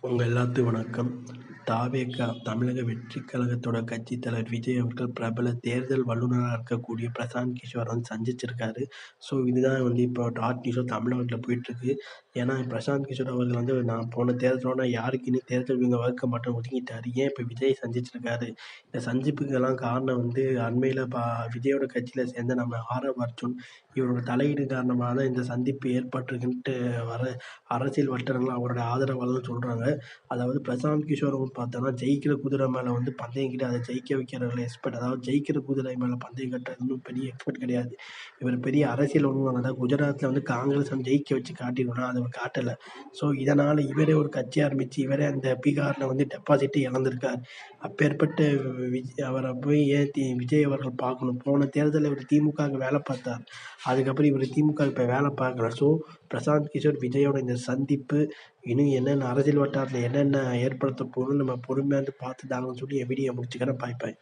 உங்கள் எல்லாத்து வணக்கம். தாவேகா தமிழக வெற்றி கழகத்தோட கட்சி தலைவர் விஜய் அவர்கள் பிரபல தேர்தல் வல்லுநராக இருக்கக்கூடிய பிரசாந்த் கிஷோர் வந்து சந்திச்சிருக்காரு. ஸோ இதுதான் வந்து இப்போ டாட் நியூஸோ தமிழ்நாட்டில் போயிட்டுருக்கு. ஏன்னா பிரசாந்த் கிஷோர் அவர்கள் வந்து நான் போன தேர்தலோட யாருக்குன்னு தேர்தல் இவங்க வகுக்க மாட்டேன் ஒதுங்கிட்டார் ஏன் இப்போ விஜய் சந்திச்சிருக்காரு? இந்த சந்திப்புக்கெல்லாம் காரணம் வந்து அண்மையில் பா விஜயோட கட்சியில் சேர்ந்த நம்ம ஆரவ் அர்ஜுன் இவரோட தலையீடு காரணமாக தான் இந்த சந்திப்பு ஏற்பட்டிருக்குன்ட்டு வர அரசியல் வட்டாரங்கள் அவரோட ஆதரவாளர்கள் சொல்கிறாங்க அதாவது பிரசாந்த் கிஷோர் பார்த்தோன்னா ஜெயிக்கிற குதிரை மேலே வந்து பந்தயம் கிட்ட அதை ஜெயிக்க வைக்கிறவர்கள் எக்ஸ்பர்ட் அதாவது ஜெயிக்கிற குதிரை மேலே பந்தயம் கட்டுறது ஒன்றும் பெரிய எக்ஸ்பர்ட் கிடையாது. இவர் பெரிய அரசியல் ஒன்றும் அதாவது குஜராத்தில் வந்து காங்கிரஸ் வந்து ஜெயிக்க வச்சு காட்டிடணும் அதை காட்டலை. ஸோ இதனால் இவரே ஒரு கட்சி ஆரம்பித்து இவரே அந்த பீகாரில் வந்து டெபாசிட்டை இழந்திருக்கார். அப்பேற்பட்ட விஜய் அவரை போய் ஏன் தி விஜய் அவர்கள் பார்க்கணும். போன தேர்தலில் இவர் திமுகவுக்கு வேலை பார்த்தார். அதுக்கப்புறம் இவர் திமுக இப்போ வேலை பார்க்கல. ஸோ பிரசாந்த் கிஷோர் விஜயோட இந்த சந்திப்பு இன்னும் என்னென்ன அரசியல் வட்டாரத்தில் என்னென்ன ஏற்படுத்த போகணும்னு நம்ம பொறுமையாக இருந்து பார்த்து தாங்கன்னு சொல்லி என் வீடியோ முடிச்சுக்கிறேன். பாய் பாய்